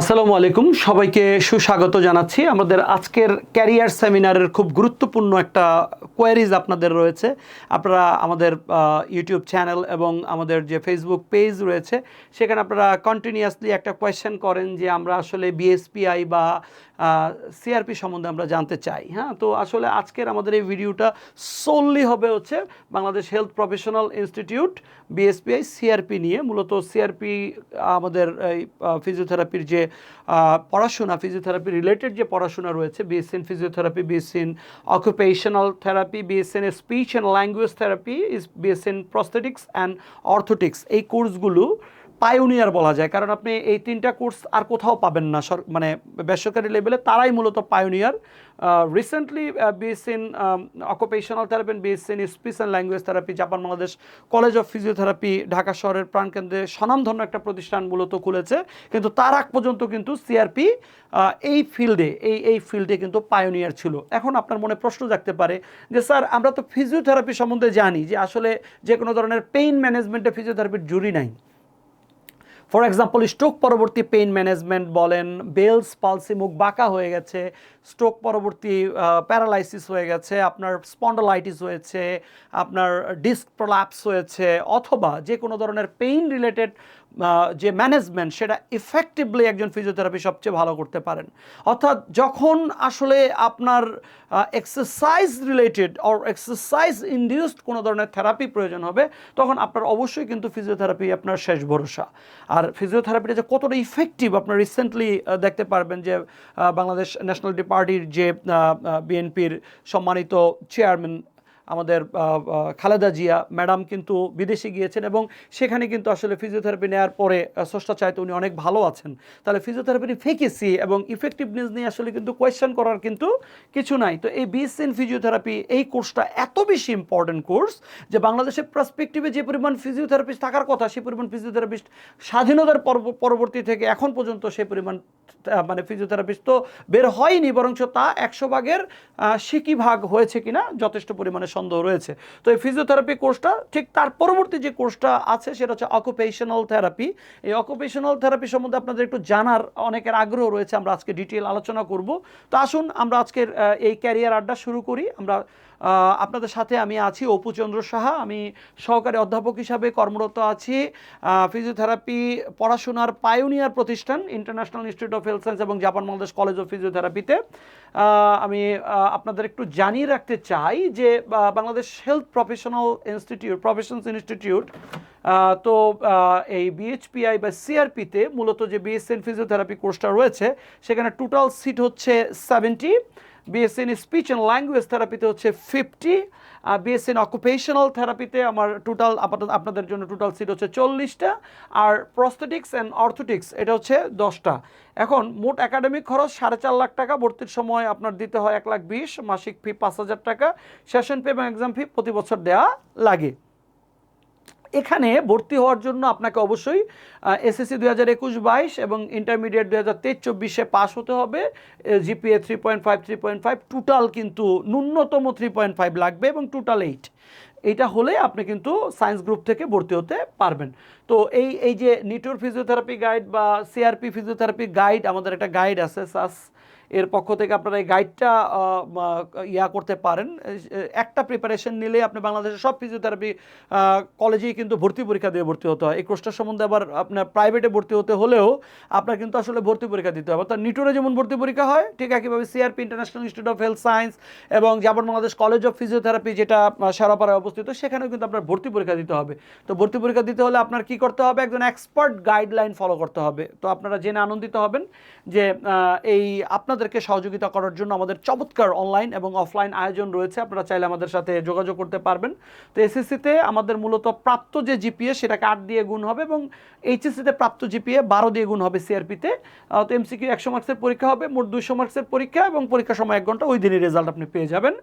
আসসালামু আলাইকুম। সবাইকে সুস্বাগত জানাচ্ছি। আমাদের আজকের ক্যারিয়ার সেমিনারের খুব গুরুত্বপূর্ণ একটা কোয়ারিজ আপনাদের রয়েছে। আপনারা আমাদের ইউটিউব চ্যানেল এবং আমাদের যে ফেসবুক পেজ রয়েছে, সেখানে আপনারা কন্টিনিউয়াসলি একটা কোয়েশ্চেন করেন যে আমরা আসলে বিএসপিআই বা সিআরপি সম্বন্ধে আমরা জানতে চাই হ্যাঁ? তো আসলে আজকের আমাদের এই ভিডিওটা সোললি হবে হচ্ছে Bangladesh health professional institute BSPI CRP নিয়ে। মূলত সিআরপি আমাদের এই ফিজিওথেরাপির যে পড়াশোনা ফিজিওথেরাপি রিলেটেড যে পড়াশোনা রয়েছে BSc in physiotherapy BSc in occupational therapy BSc in speech and language therapy is BSc in prosthetics and orthotics এই কোর্সগুলো পায়োনিয়ার বলা যায়, কারণ আপনি এই তিনটা কোর্স আর কোথাও পাবেন না। সর মানে বেসরকারি লেভেলে তারাই মূলত pioneer. Recently BSc in occupational therapy BSc in speech and language therapy Japan Bangladesh college of physiotherapy Dhaka শহরের প্রাণকেন্দ্রে স্বনামধন্য একটা প্রতিষ্ঠান মূলত খুলেছে। কিন্তু তার আগ পর্যন্ত কিন্তু সিআরপি এই ফিল্ডে এই এই ফিল্ডে কিন্তু পায়োনিয়ার ছিল। এখন আপনার মনে প্রশ্ন জাগতে পারে যে, স্যার, আমরা তো ফিজিওথেরাপি সম্বন্ধে জানি যে আসলে যে কোনো ধরনের পেইন ম্যানেজমেন্টে ফিজিওথেরাপির জুরি নাই। ফর এক্সাম্পল স্ট্রোক পরবর্তী পেইন ম্যানেজমেন্ট বলেন বেলস পালসি মুখ বাঁকা হয়ে গেছে স্ট্রোক পরবর্তী প্যারালাইসিস হয়ে গেছে, আপনার স্পন্ডোলাইটিস হয়েছে, আপনার ডিস্ক প্রলাপস হয়েছে, অথবা যে কোনো ধরনের পেইন রিলেটেড যে ম্যানেজমেন্ট সেটা ইফেক্টিভলি একজন ফিজিওথেরাপি সবচেয়ে ভালো করতে পারেন। অর্থাৎ যখন আসলে আপনার exercise related or exercise induced কোনো ধরনের থেরাপি প্রয়োজন হবে, তখন আপনার অবশ্যই কিন্তু ফিজিওথেরাপি আপনার শেষ ভরসা। আর ফিজিওথেরাপিটা যে কতটা ইফেক্টিভ আপনার রিসেন্টলি দেখতে পারবেন যে বাংলাদেশ ন্যাশনালিটি পার্টির যে বিএনপির সম্মানিত চেয়ারম্যান আমাদের খালেদা জিয়া ম্যাডাম কিন্তু বিদেশে গিয়েছেন এবং সেখানে কিন্তু আসলে ফিজিওথেরাপি নেওয়ার পরে স্রষ্টা চাইতে উনি অনেক ভালো আছেন। তাহলে ফিজিওথেরাপির ইফেকেসি এবং ইফেক্টিভনেস নিয়ে আসলে কিন্তু কোয়েশ্চেন করার কিন্তু কিছু নাই। তো এই বিএসসি ফিজিওথেরাপি এই কোর্সটা এত বেশি ইম্পর্টেন্ট কোর্স যে বাংলাদেশের পার্সপেক্টিভে যে পরিমাণ ফিজিওথেরাপিস্ট থাকার কথা, সেই পরিমাণ ফিজিওথেরাপিস্ট স্বাধীনতার পরব- পরবর্তী থেকে এখন পর্যন্ত সেই পরিমাণ মানে ফিজিওথেরাপিস্ট তো বের হয়নি, বরঞ্চ তা একশো ভাগের সিকি ভাগ হয়েছে কিনা, যথেষ্ট পরিমাণে সন্দেহ রয়েছে। তো এই ফিজিওথেরাপি কোর্সটা ঠিক তার পরবর্তী যে কোর্সটা আছে সেটা হচ্ছে অকুপেশনাল থেরাপি এই অকুপেশনাল থেরাপি সম্বন্ধে আপনাদের একটু জানার অনেকের আগ্রহ রয়েছে, আমরা আজকে ডিটেল আলোচনা করব। তো আসুন আমরা আজকের এই ক্যারিয়ার আড্ডা শুরু করি। আমরা আপনাদের সাথে আমি আছি অপুচন্দ্র সাহা। আমি সহকারী অধ্যাপক হিসাবে কর্মরত আছি ফিজিওথেরাপি পড়াশোনার পায়োনিয়ার প্রতিষ্ঠান international institute of health science এবং জাপান বাংলাদেশ কলেজ অফ ফিজিওথেরাপিতে আমি আপনাদের একটু জানিয়ে রাখতে চাই যে Bangladesh health professional institute professions institute তো এই বিএইচপিআই বা সিআরপিতে মূলত যে বিএসএন ফিজিওথেরাপি কোর্সটা রয়েছে, সেখানে টোটাল সিট হচ্ছে seventy BSc in speech and language থেরাপিতে হচ্ছে ফিফটি বিএসসি ইন অকুপেশনাল থেরাপিতে আমার টোটাল আপাতত আপনাদের জন্য টোটাল সিট হচ্ছে চল্লিশটা, আর প্রস্থেটিক্স অ্যান্ড অর্থোটিক্স এটা হচ্ছে দশটা। এখন মোট একাডেমিক খরচ সাড়ে চার লাখ টাকা, ভর্তির সময় আপনার দিতে হয় এক লাখ বিশ, মাসিক ফি পাঁচ হাজার টাকা সেশন পে এবং এক্সাম ফি প্রতি বছর দেওয়া লাগে। এখানে ভর্তি হওয়ার জন্য আপনাকে অবশ্যই এসএসসি দুই হাজার একুশ বাইশ এবং ইন্টারমিডিয়েট দুই হাজার তেইশ চব্বিশে পাস হতে হবে। GPA three point five three point five total কিন্তু ন্যূনতম থ্রি পয়েন্ট ফাইভ লাগবে এবং টোটাল এইট এটা হলে আপনি কিন্তু সায়েন্স গ্রুপ থেকে ভর্তি হতে পারবেন। তো এই এই যে নিটোর ফিজিওথেরাপি গাইড বা সিআরপি ফিজিওথেরাপি গাইড আমাদের একটা গাইড আছে সাস এর পক্ষ থেকে আপনারা এই গাইডটা ইয়া করতে পারেন। একটা প্রিপারেশন নিলে আপনি বাংলাদেশের সব ফিজিওথেরাপি কলেজেই কিন্তু ভর্তি পরীক্ষা দিয়ে ভর্তি হতে হয়। এই কোর্সটার সম্বন্ধে আবার আপনার প্রাইভেটে ভর্তি হতে হলেও আপনার কিন্তু আসলে ভর্তি পরীক্ষা দিতে হবে। অর্থাৎ নিটোরে যেমন ভর্তি পরীক্ষা হয় ঠিক একইভাবে CRP international institute of health science এবং Japan Bangladesh college of physiotherapy যেটা আহ, শেরাপাড়ায় অবস্থিত সেখানেও কিন্তু আপনার ভর্তি পরীক্ষা দিতে হবে। তো ভর্তি পরীক্ষা দিতে হলে আপনার কি করতে হবে? একজন এক্সপার্ট গাইডলাইন ফলো করতে হবে। তো আপনারা জেনে আনন্দিত হবেন যে এই আপনাদেরকে সহযোগিতা করার জন্য আমাদের চমৎকার অনলাইন এবং অফলাইন আয়োজন রয়েছে। আপনারা চাইলে আমাদের সাথে যোগাযোগ করতে পারবেন। তো এসএসসিতে আমাদের মূলত প্রাপ্ত যে জিপিএ সেটাকে আট দিয়ে গুণ হবে এবং এইচএসসিতে প্রাপ্ত জিপিএ বারো দিয়ে গুণ হবে সিআরপিতে তো। এমসিকিউ একশো মার্কসের পরীক্ষা হবে, মোট দুশো মার্কসের পরীক্ষা এবং পরীক্ষার সময় এক ঘণ্টা ওই দিনই রেজাল্ট আপনি পেয়ে যাবেন।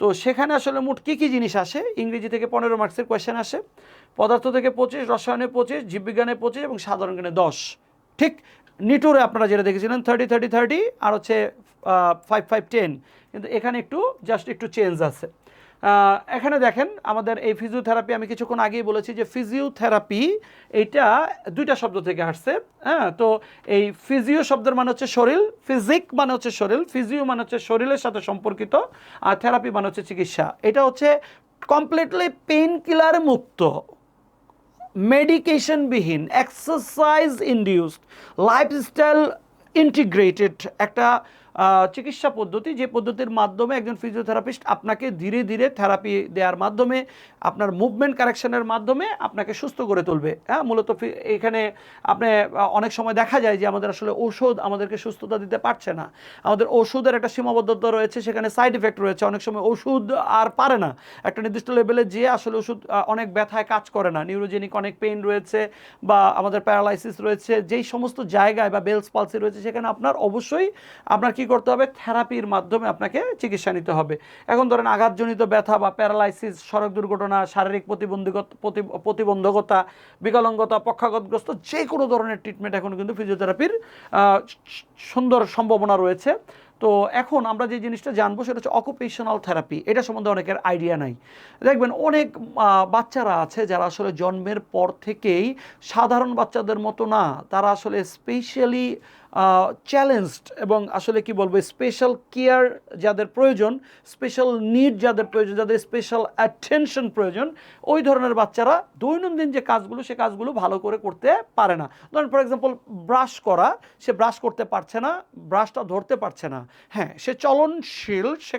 তো সেখানে আসলে মোট কী কী জিনিস আসে? ইংরেজি থেকে পনেরো মার্কসের কোয়েশ্চেন আসে, পদার্থ থেকে পঁচিশ, রসায়নে পঁচিশ, জীববিজ্ঞানে পঁচিশ এবং সাধারণ জ্ঞানে দশ। ঠিক নিটোরে আপনারা যেটা দেখেছিলেন থার্টি থার্টি থার্টি আর হচ্ছে ফাইভ ফাইভ টেন কিন্তু এখানে একটু জাস্ট একটু চেঞ্জ আছে। এখানে দেখেন, আমাদের এই ফিজিওথেরাপি আমি কিছুক্ষণ আগেই বলেছি যে ফিজিওথেরাপি এটা দুইটা শব্দ থেকে আসছে হ্যাঁ? তো এই ফিজিও শব্দের মানে হচ্ছে শরীর ফিজিক মানে হচ্ছে শরীর ফিজিও মানে হচ্ছে শরীরের সাথে সম্পর্কিত, আর থেরাপি মানে হচ্ছে চিকিৎসা। এটা হচ্ছে কমপ্লিটলি পেইন কিলার মুক্ত। মেডিকেশনবিহীন এক্সারসাইজ ইনডিউসড লাইফস্টাইল ইন্টিগ্রেটেড একটা আহ, চিকিৎসা পদ্ধতি, যে পদ্ধতির মাধ্যমে একজন ফিজিওথেরাপিস্ট আপনাকে ধীরে ধীরে থেরাপি দেওয়ার মাধ্যমে, আপনার মুভমেন্ট কারেকশনের মাধ্যমে আপনাকে সুস্থ করে তুলবে। হ্যাঁ মূলত এখানে আপনি অনেক সময় দেখা যায় যে আমাদের আসলে ঔষধ আমাদেরকে সুস্থতা দিতে পারছে না। আমাদের ওষুধের একটা সীমাবদ্ধতা রয়েছে, সেখানে সাইড এফেক্ট রয়েছে। অনেক সময় ওষুধ আর পারে না। একটা নির্দিষ্ট লেভেলে যে আসলে ওষুধ অনেক ব্যথায় কাজ করে না। নিউরোজেনিক অনেক পেইন রয়েছে বা আমাদের প্যারালাইসিস রয়েছে। যেই সমস্ত জায়গায় বা বেলস পালসি রয়েছে, সেখানে আপনার অবশ্যই আপনার কি করতে হবে থেরাপির মাধ্যমে আপনাকে চিকিৎসা নিতে হবে। এখন ধরেন আঘাতজনিত ব্যথা বা প্যারালাইসিস সড়ক দুর্ঘটনা, শারীরিক প্রতিবন্ধকতা প্রতিবন্ধকতা, বিকলাঙ্গতা পক্ষাগতগ্রস্ত যে কোনো ধরনের ট্রিটমেন্ট এখন কিন্তু ফিজিওথেরাপির সুন্দর সম্ভাবনা রয়েছে। তো এখন আমরা যে জিনিসটা জানব সেটা হচ্ছে অকুপেশনাল থেরাপি এটা সম্বন্ধে অনেকের আইডিয়া নাই। দেখবেন অনেক বাচ্চারা আছে যারা আসলে জন্মের পর থেকেই সাধারণ বাচ্চাদের মতো না, তারা আসলে স্পেশালি চ্যালেঞ্জড এবং আসলে কি বলব স্পেশাল কেয়ার যাদের প্রয়োজন স্পেশাল নিড যাদের প্রয়োজন, যাদের স্পেশাল অ্যাটেনশন প্রয়োজন, ওই ধরনের বাচ্চারা দৈনন্দিন যে কাজগুলো, সে কাজগুলো ভালো করে করতে পারে না। ধরেন ফর এক্সাম্পল ব্রাশ করা, সে ব্রাশ করতে পারছে না ব্রাশটা ধরতে পারছে না। হ্যাঁ সে চলনশীল, সে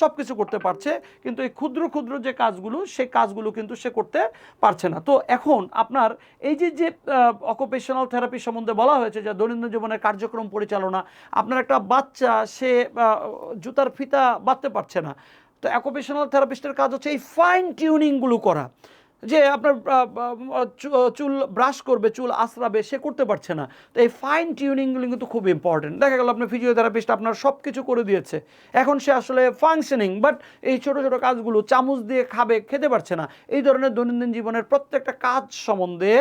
সব কিছু করতে পারছে, কিন্তু এই ক্ষুদ্র ক্ষুদ্র যে কাজগুলো, সে কাজগুলো কিন্তু সে করতে পারছে না। তো এখন আপনার এই যে যে অকুপেশনাল থেরাপি সম্বন্ধে বলা হয়েছে যে, দৈনন্দিন জীবনের কার্যক্রম পরিচালনা, আপনার একটা বাচ্চা, সে জুতার ফিতা বাঁধতে পারছে না। তো অকুপেশনাল থেরাপিস্টের কাজ হচ্ছে এই ফাইন টিউনিংগুলো করা। যে আপনার চুল ব্রাশ করবে, চুল আশ্রাবে সে করতে পারছে না। তো এই ফাইন টিউনিংগুলো কিন্তু খুব ইম্পর্টেন্ট দেখা গেল আপনার ফিজিওথেরাপিস্ট আপনার সব কিছু করে দিয়েছে। এখন সে আসলে ফাংশনিং বাট এই ছোট ছোট কাজগুলো চামচ দিয়ে খাবে, খেতে পারছে না। এই ধরনের দৈনন্দিন জীবনের প্রত্যেকটা কাজ সম্বন্ধে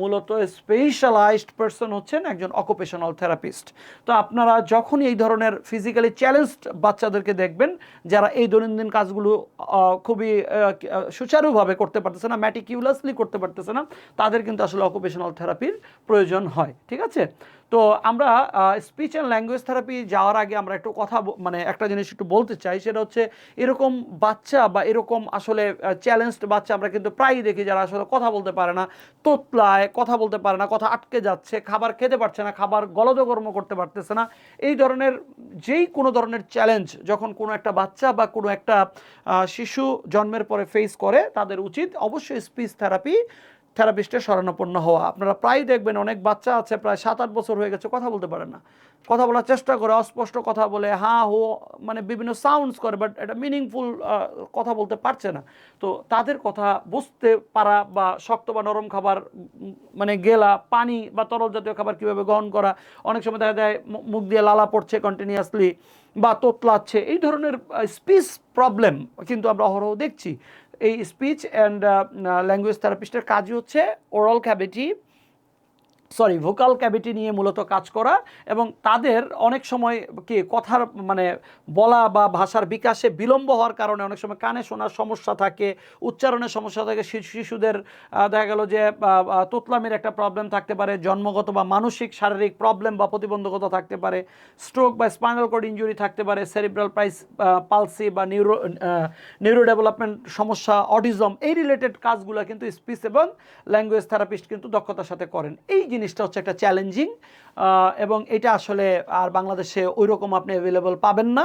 মূলত স্পেশালাইজড পার্সন হচ্ছেন একজন অকুপেশনাল থেরাপিস্ট তো আপনারা যখনই এই ধরনের ফিজিক্যালি চ্যালেঞ্জড বাচ্চাদেরকে দেখবেন, যারা এই দৈনন্দিন কাজগুলো খুবই সুচারুভাবে করতে পারতেছে না ম্যাটিকিউলাসলি করতে পারতেছে না, তাদের কিন্তু আসলে অকুপেশনাল থেরাপির প্রয়োজন হয়, ঠিক আছে? তো আমরা স্পিচ অ্যান্ড ল্যাঙ্গুয়েজ থেরাপি যাওয়ার আগে আমরা একটু কথা মানে একটা জিনিস একটু বলতে চাই, সেটা হচ্ছে এরকম বাচ্চা বা এরকম আসলে চ্যালেঞ্জড বাচ্চা আমরা কিন্তু প্রায়ই দেখি যারা আসলে কথা বলতে পারে না, তোতলায় কথা বলতে পারে না, কথা আটকে যাচ্ছে, খাবার খেতে পারছে না, খাবার গলদকর্ম করতে পারতেছে না, এই ধরনের যেই কোনো ধরনের চ্যালেঞ্জ যখন কোনো একটা বাচ্চা বা কোনো একটা শিশু জন্মের পরে ফেস করে, তাদের উচিত অবশ্যই স্পিচ থেরাপি থেরাপিস্টের শরণাপন্ন হওয়া। আপনারা প্রায় দেখবেন অনেক বাচ্চা আছে, প্রায় সাত, আট বছর হয়ে গেছে, কথা বলতে পারে না। কথা বলার চেষ্টা করে, অস্পষ্ট কথা বলে, হা, হো মানে বিভিন্ন সাউন্ডস করে বাট এটা মিনিংফুল কথা বলতে পারছে না। তো তাদের কথা বুঝতে পারা বা শক্ত বা নরম খাবার মানে গেলা, পানি বা তরল জাতীয় খাবার কীভাবে গ্রহণ করা, অনেক সময় দেখা যায় মুখ দিয়ে লালা পড়ছে কন্টিনিউয়াসলি বা তোতলাচ্ছে, এই ধরনের স্পিচ প্রবলেম কিন্তু আমরা অহরহ দেখছি। এই স্পিচ অ্যান্ড ল্যাঙ্গুয়েজ থেরাপিস্টের কাজই হচ্ছে oral cavity sorry vocal cavity নিয়ে মূলত কাজ করা এবং তাদের অনেক সময় কি কথার মানে বলা বা ভাষার বিকাশে বিলম্ব হওয়ার কারণে অনেক সময় কানে শোনার সমস্যা থাকে, উচ্চারণের সমস্যা থাকে শিশু- শিশুদের দেখা গেল যে তোতলামির একটা প্রবলেম থাকতে পারে, জন্মগত বা মানসিক শারীরিক প্রবলেম বা প্রতিবন্ধকতা থাকতে পারে স্ট্রোক বা স্পাইনাল কর্ড ইঞ্জুরি থাকতে পারে সেরিব্রাল প্রাইস পালসি বা নিউরো নিউরো ডেভেলপমেন্ট সমস্যা অটিজম এই রিলেটেড কাজগুলো কিন্তু স্পিচ এবং ল্যাঙ্গুয়েজ থেরাপিস্ট কিন্তু দক্ষতার সাথে করেন। এই জিনিসটা হচ্ছে একটা চ্যালেঞ্জিং এবং এটা আসলে আর বাংলাদেশে ওই রকম আপনি অ্যাভেলেবল পাবেন না।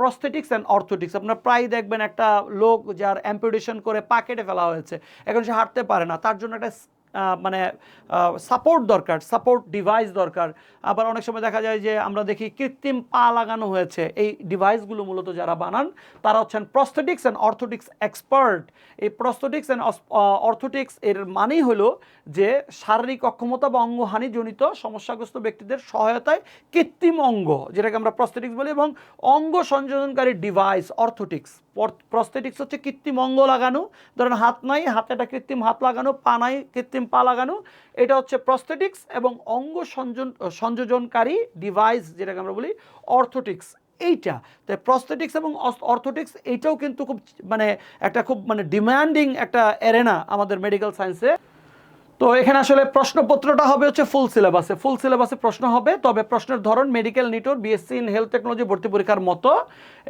প্রস্থেটিক্স অ্যান্ড অর্থোটিক্স আপনার প্রায় দেখবেন একটা লোক যার অ্যাম্পিউটেশন করে পাকেটে ফেলা হয়েছে, এখন সে হাঁটতে পারে না, তার জন্য একটা মানে সাপোর্ট দরকার সাপোর্ট ডিভাইস দরকার। আবার অনেক সময় দেখা যায় যে আমরা দেখি কৃত্রিম পা লাগানো হয়েছে। এই ডিভাইসগুলো মূলত যারা বানান, তারা হচ্ছেন প্রস্থেটিক্স অ্যান্ড অর্থোটিক্স এক্সপার্ট এই প্রস্থেটিক্স অ্যান্ড অর্থোটিক্স এর মানেই হলো যে শারীরিক অক্ষমতা বা অঙ্গহানিজনিত সমস্যাগ্রস্ত ব্যক্তিদের সহায়তায় কৃত্রিম অঙ্গ, যেটাকে আমরা প্রস্থেটিক্স বলি, এবং অঙ্গ সংযোজনকারী ডিভাইস অর্থোটিক্স প্রস্থেটিক্স হচ্ছে কৃত্রিম অঙ্গ লাগানো। ধরেন হাত নাই, হাতে একটা কৃত্রিম হাত লাগানো, পা নাই, কৃত্রিম পা লাগানো এটা হচ্ছে প্রস্থেটিক্স এবং অঙ্গ সংযোজন সংযোজনকারী ডিভাইস যেটাকে আমরা বলি অর্থোটিক্স এইটা। তাই প্রস্থেটিক্স এবং অর্থোটিক্স এইটাও কিন্তু খুব মানে একটা খুব মানে ডিমান্ডিং একটা এরেনা আমাদের মেডিকেল সায়েন্সে তো এখানে আসলে প্রশ্নপত্রটা হবে হচ্ছে ফুল সিলেবাসে ফুল সিলেবাসে প্রশ্ন হবে, তবে প্রশ্নের ধরন medical NITOR BSc in health technology ভর্তি পরীক্ষার মতো।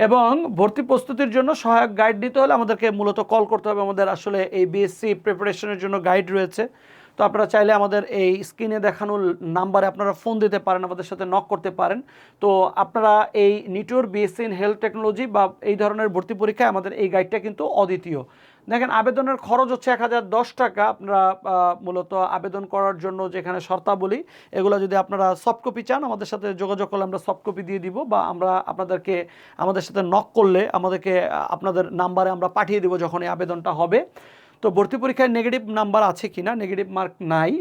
এবং ভর্তি প্রস্তুতির জন্য সহায়ক গাইড নিতে হলে আমাদেরকে মূলত কল করতে হবে। আমাদের আসলে এই বিএসসি প্রিপারেশনের জন্য গাইড রয়েছে। তো আপনারা চাইলে আমাদের এই স্ক্রিনে দেখানো নাম্বারে আপনারা ফোন দিতে পারেন, আমাদের সাথে নক করতে পারেন। তো আপনারা এই NITOR BSc in health technology বা এই ধরনের ভর্তি পরীক্ষায় আমাদের এই গাইডটা কিন্তু অদ্বিতীয়। দেখেন, আবেদনের খরচ হচ্ছে এক হাজার দশ টাকা। আপনারা মূলত আবেদন করার জন্য যেখানে শর্তাবলী, এগুলো যদি আপনারা সফট কপি চান, আমাদের সাথে যোগাযোগ করলে আমরা সফট কপি দিয়ে দিব বা আমরা আপনাদেরকে, আমাদের সাথে নক করলে আমাদেরকে, আপনাদের নাম্বারে আমরা পাঠিয়ে দিব যখন এই আবেদনটা হবে। তো ভর্তি পরীক্ষায় নেগেটিভ নাম্বার আছে কি না নেগেটিভ মার্ক নাই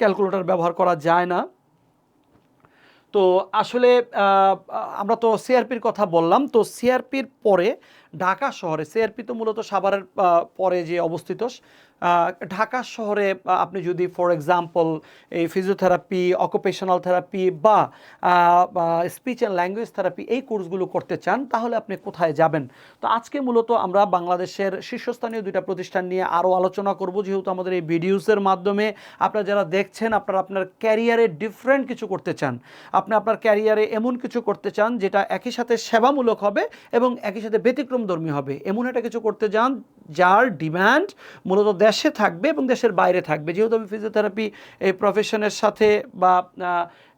ক্যালকুলেটর ব্যবহার করা যায় না। তো আসলে আমরা তো সিআরপির কথা বললাম। তো সিআরপির পরে ঢাকা শহরে সিআরপি তো মূলত সাভারের পরে যে অবস্থিত ঢাকা শহরে আপনি যদি ফর এক্সাম্পল এই ফিজিওথেরাপি অকুপেশনাল থেরাপি বা স্পিচ অ্যান্ড ল্যাঙ্গুয়েজ থেরাপি এই কোর্সগুলো করতে চান, তাহলে আপনি কোথায় যাবেন? তো আজকে মূলত আমরা বাংলাদেশের শীর্ষস্থানীয় দুইটা প্রতিষ্ঠান নিয়ে আরও আলোচনা করব, যেহেতু আমাদের এই ভিডিওসের মাধ্যমে আপনারা যারা দেখছেন, আপনারা আপনার ক্যারিয়ারে ডিফারেন্ট কিছু করতে চান। আপনি আপনার ক্যারিয়ারে এমন কিছু করতে চান, যেটা একই সাথে সেবামূলক হবে এবং একই সাথে ব্যতিক্রমধর্মী হবে। এমন একটা কিছু করতে চান যার ডিমান্ড মূলত দেশে থাকবে এবং দেশের বাইরে থাকবে। যেহেতু আমি ফিজিওথেরাপি এই প্রফেশনের সাথে বা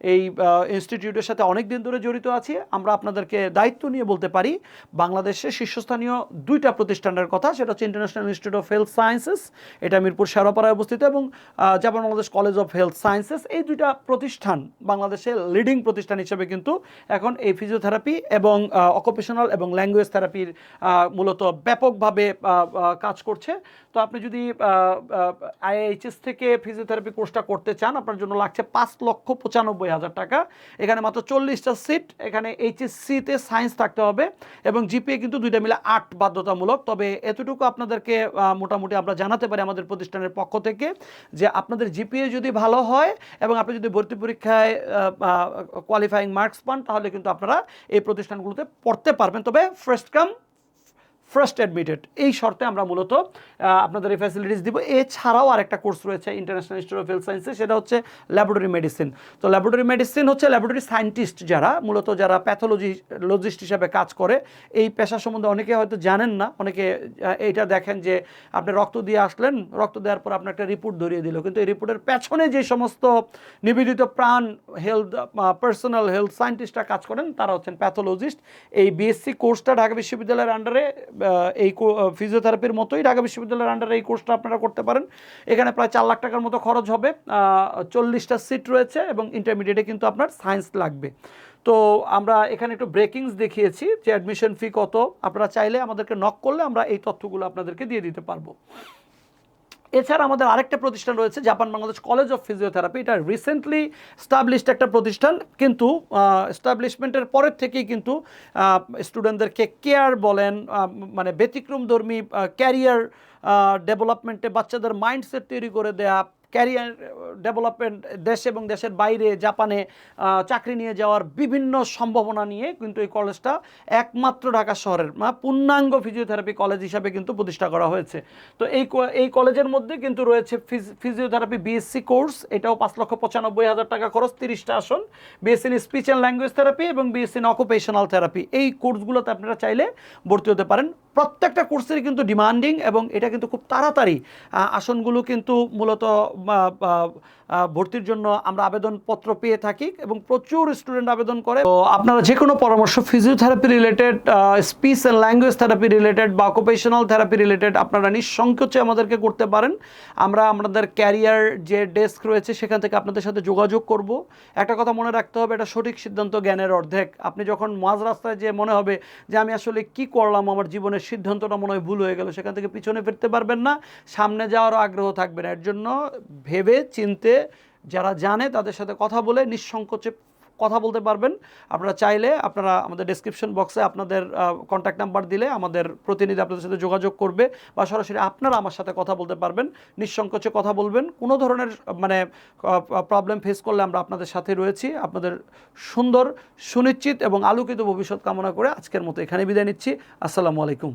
এই ইনস্টিটিউটের সাথে অনেক দিন ধরে জড়িত আছি। আমরা আপনাদেরকে দায়িত্ব নিয়ে বলতে পারি, বাংলাদেশের শীর্ষস্থানীয় দুইটা প্রতিষ্ঠানের কথা, সেটা হচ্ছে international institute of health sciences এটা মিরপুর শেরাপাড়ায় অবস্থিত, এবং Japan Bangladesh college of health sciences এই দুইটা প্রতিষ্ঠান বাংলাদেশের লিডিং প্রতিষ্ঠান হিসেবে কিন্তু এখন এই ফিজিওথেরাপি এবং অকুপেশনাল এবং ল্যাঙ্গুয়েজ থেরাপির মূলত ব্যাপকভাবে কাজ করছে। তো আপনি যদি আইএইচএস থেকে ফিজিওথেরাপি কোর্সটা করতে চান, আপনার জন্য লাগছে পাঁচ লক্ষ পঁচানব্বই হাজার টাকা। এখানে মাত্র চল্লিশটা সিট এখানে এইচএসসিতে সায়েন্স থাকতে হবে এবং জিপিএ কিন্তু দুইটা মিলে আট বাধ্যতামূলক। তবে এতটুকু আপনাদেরকে মোটামুটি আমরা জানাতে পারি আমাদের প্রতিষ্ঠানের পক্ষ থেকে যে আপনাদের জিপিএ যদি ভালো হয় এবং আপনি যদি ভর্তি পরীক্ষায় কোয়ালিফাইং মার্কস পান, তাহলে কিন্তু আপনারা এই প্রতিষ্ঠানগুলোতে পড়তে পারবেন। তবে ফার্স্ট কাম ফার্স্ট অ্যাডমিটেড এই শর্তে আমরা মূলত আপনাদের এই ফ্যাসিলিটিস দিব। এছাড়াও আরেকটা কোর্স রয়েছে ইন্টারন্যাশনাল ইনস্টিটিউট অফ হেলথ সায়েন্সে সেটা হচ্ছে ল্যাবরেটরি মেডিসিন তো ল্যাবরেটরি মেডিসিন হচ্ছে ল্যাবরেটরি সায়েন্টিস্ট যারা, মূলত যারা প্যাথোলজি লজিস্ট হিসাবে কাজ করে। এই পেশা সম্বন্ধে অনেকে হয়তো জানেন না, অনেকে এইটা দেখেন যে আপনি রক্ত দিয়ে আসলেন, রক্ত দেওয়ার পর আপনার একটা রিপোর্ট ধরিয়ে দিল। কিন্তু এই রিপোর্টের পেছনে যে সমস্ত নিবেদিত প্রাণ হেলথ পার্সোনাল হেলথ সায়েন্টিস্টরা কাজ করেন, তারা হচ্ছেন প্যাথোলজিস্ট এই বিএসসি কোর্সটা ঢাকা বিশ্ববিদ্যালয়ের আন্ডারে এই ফিজিওথেরাপির মতোই ঢাকা বিশ্ববিদ্যালয়ের আন্ডারে এই কোর্সটা আপনারা করতে পারেন। এখানে প্রায় চার লাখ টাকার মতো খরচ হবে। চল্লিশটা সিট রয়েছে এবং ইন্টারমিডিয়েটে কিন্তু আপনার সায়েন্স লাগবে। তো আমরা এখানে একটু ব্রেকিংস দেখিয়েছি যে অ্যাডমিশন ফি কত। আপনারা চাইলে আমাদেরকে নক করলে আমরা এই তথ্যগুলো আপনাদেরকে দিয়ে দিতে পারব। এছাড়া আমাদের আরেকটা প্রতিষ্ঠান রয়েছে, Japan Bangladesh college of physiotherapy. এটা রিসেন্টলি স্টাবলিশড একটা প্রতিষ্ঠান, কিন্তু স্টাবলিশমেন্টের পরের থেকেই কিন্তু স্টুডেন্টদেরকে কেয়ার বলেন মানে ব্যতিক্রমধর্মী ক্যারিয়ার ডেভেলপমেন্টে বাচ্চাদের মাইন্ডসেট তৈরি করে দেয়া ক্যারিয়ার ডেভেলপমেন্ট দেশ এবং দেশের বাইরে জাপানে চাকরি নিয়ে যাওয়ার বিভিন্ন সম্ভাবনা নিয়ে কিন্তু এই কলেজটা একমাত্র ঢাকা শহরের পূর্ণাঙ্গ ফিজিওথেরাপি কলেজ হিসাবে কিন্তু প্রতিষ্ঠা করা হয়েছে। তো এই এই কলেজের মধ্যে কিন্তু রয়েছে ফিজিওথেরাপি বিএসসি কোর্স এটাও পাঁচ লক্ষ পঁচানব্বই হাজার টাকা খরচ, তিরিশটা আসন BSc speech and language therapy এবং বিএসসি ইন অকুপেশনাল থেরাপি এই কোর্সগুলোতে আপনারা চাইলে ভর্তি হতে পারেন। প্রত্যেকটা কোর্সেরই কিন্তু ডিমান্ডিং এবং এটা কিন্তু খুব তাড়াতাড়ি আসনগুলো কিন্তু মূলত ভর্তির জন্য আমরা আবেদনপত্র পেয়ে থাকি এবং প্রচুর স্টুডেন্ট আবেদন করে। তো আপনারা যে কোনো পরামর্শ physiotherapy related speech and language therapy related বা অকুপেশনাল থেরাপি রিলেটেড আপনারা নিঃসংকোচে আমাদেরকে করতে পারেন। আমরা আমাদের ক্যারিয়ার যে ডেস্ক রয়েছে সেখান থেকে আপনাদের সাথে যোগাযোগ করব। একটা কথা মনে রাখতে হবে, এটা সঠিক সিদ্ধান্ত জ্ঞানের অর্ধেক। আপনি যখন মাঝ রাস্তায় যে মনে হবে যে আমি আসলে কি করলাম, আমার জীবনের সিদ্ধান্তটা মনে হয় ভুল হয়ে গেল, সেখান থেকে পিছনে ফিরতে পারবেন না। সামনে যাওয়ারও আগ্রহ থাকবে না। এর জন্য ভেবে, চিনতে যারা জানে তাদের সাথে কথা বলে নিঃসংকোচে কথা বলতে পারবেন। আপনারা চাইলে আপনারা আমাদের ডেসক্রিপশন বক্সে আপনাদের কন্ট্যাক্ট নাম্বার দিলে আমাদের প্রতিনিধি আপনাদের সাথে যোগাযোগ করবে বা সরাসরি আপনারা আমার সাথে কথা বলতে পারবেন। নিঃসংকোচে কথা বলবেন। কোনো ধরনের মানে প্রবলেম ফেস করলে আমরা আপনাদের সাথে রয়েছি। আপনাদের সুন্দর, সুনিশ্চিত এবং আলোকিত ভবিষ্যৎ কামনা করে আজকের মতো এখানে বিদায় নিচ্ছি। আসসালামু আলাইকুম।